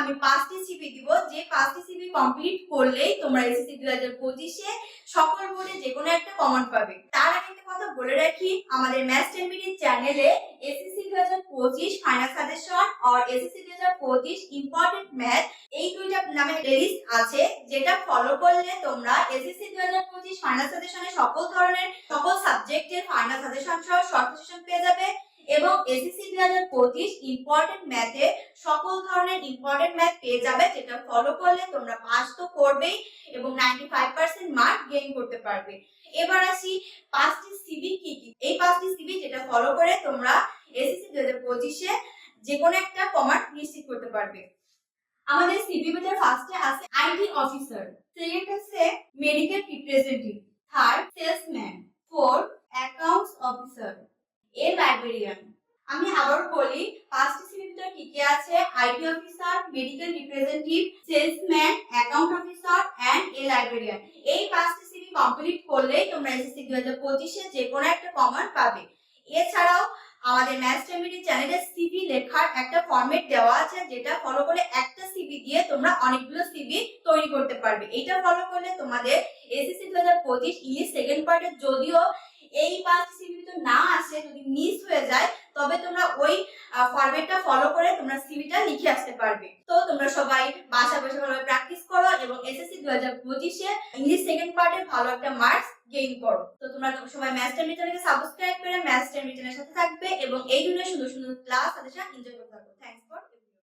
আমি পাঁচটি CV complete করলেই তোমরা এসএসসি দুই হাজার পঁচিশে সকল বোর্ডে যে একটা কমন পাবে। তার আগে একটা কথা বলে রাখি, আমাদের ম্যাথ টেনবিডি চ্যানেলে এসএসসি দুই হাজার পঁচিশ ফাইনাল সাজেশন আর এসএসসি দুই হাজার পঁচিশ ইম্পর্টেন্ট ম্যাথ এই দুইটা নামে প্লেলিস্ট আছে, যেটা ফলো করলে তোমরা এসএসসি দুই হাজার পঁচিশ ফাইনাল সাজেশনের সকল ধরনের, সকল সাবজেক্টের ফাইনাল সাজেশন সহ শর্ট সাজেশন পেয়ে যাবে এবং এসএসসি দুই হাজার পঁচিশ ইম্পর্টেন্ট ম্যাথে সকল ধরনের ইম্পর্টেন্ট ম্যাথ পেয়ে যাবে, যেটা ফলো করলে তোমরা পাস তো করবেই এবং ninety five percent mark gain করতে পারবে। এবার আসি পাঁচটি সিবি কি কি? এই পাঁচটি সিবি যেটা ফলো করে তোমরা এসএসসি হাজার পঁচিশে যে কোনো একটা কমান্ড নিশ্চিত করতে পারবে। আমাদের সিবি ভিতরে ফার্স্টে আছে আইটি অফিসার সেকেন্ড আছে medical representative third salesman fourth accounts officer a librarian আমি আবার বলি পাঁচটি ভিতরে কি কি আছে? IT officer medical representative salesman account officer and a librarian এই পাঁচটি সিভি কমপ্লিট করলেই তোমরা এসএসসি দুই হাজার পঁচিশে যে কোনো একটা কমন পাবে। এছাড়াও, আমাদের ম্যাথ টেমিডি চ্যানেলে সিভি লেখার একটা ফরম্যাট দেওয়া আছে, যেটা ফলো করে একটা সিভি দিয়ে তোমরা অনেকগুলো সিভি তৈরি করতে পারবে। এটা ফলো করলে তোমাদের এসএসসি দু হাজার পঁচিশ ইংলিশ সেকেন্ড পার্টে যদিও এই পাঁচ সিভি তো না আসে, যদি মিস হয়ে যায়, তবে তোমরা ওই ফরম্যাটটা ফলো করে তোমরা সিভিটা লিখে আসতে পারবে। তো তোমরা সবাই বাসা বসে ভালোভাবে প্র্যাকটিস করো এবং এসএসসি দু হাজার পঁচিশে ইংলিশ সেকেন্ড পার্টে ভালো একটা মার্কস গেইন করো। তো তোমরা সবাই টাইম চ্যানেলকে সাবস্ক্রাইব করে টাইম চ্যানেলের সাথে থাকবে এবং এই ধরনের সুন্দর সুন্দর ক্লাস তাদের সাথে এনজয় করতে থাকবে থ্যাংকস ফর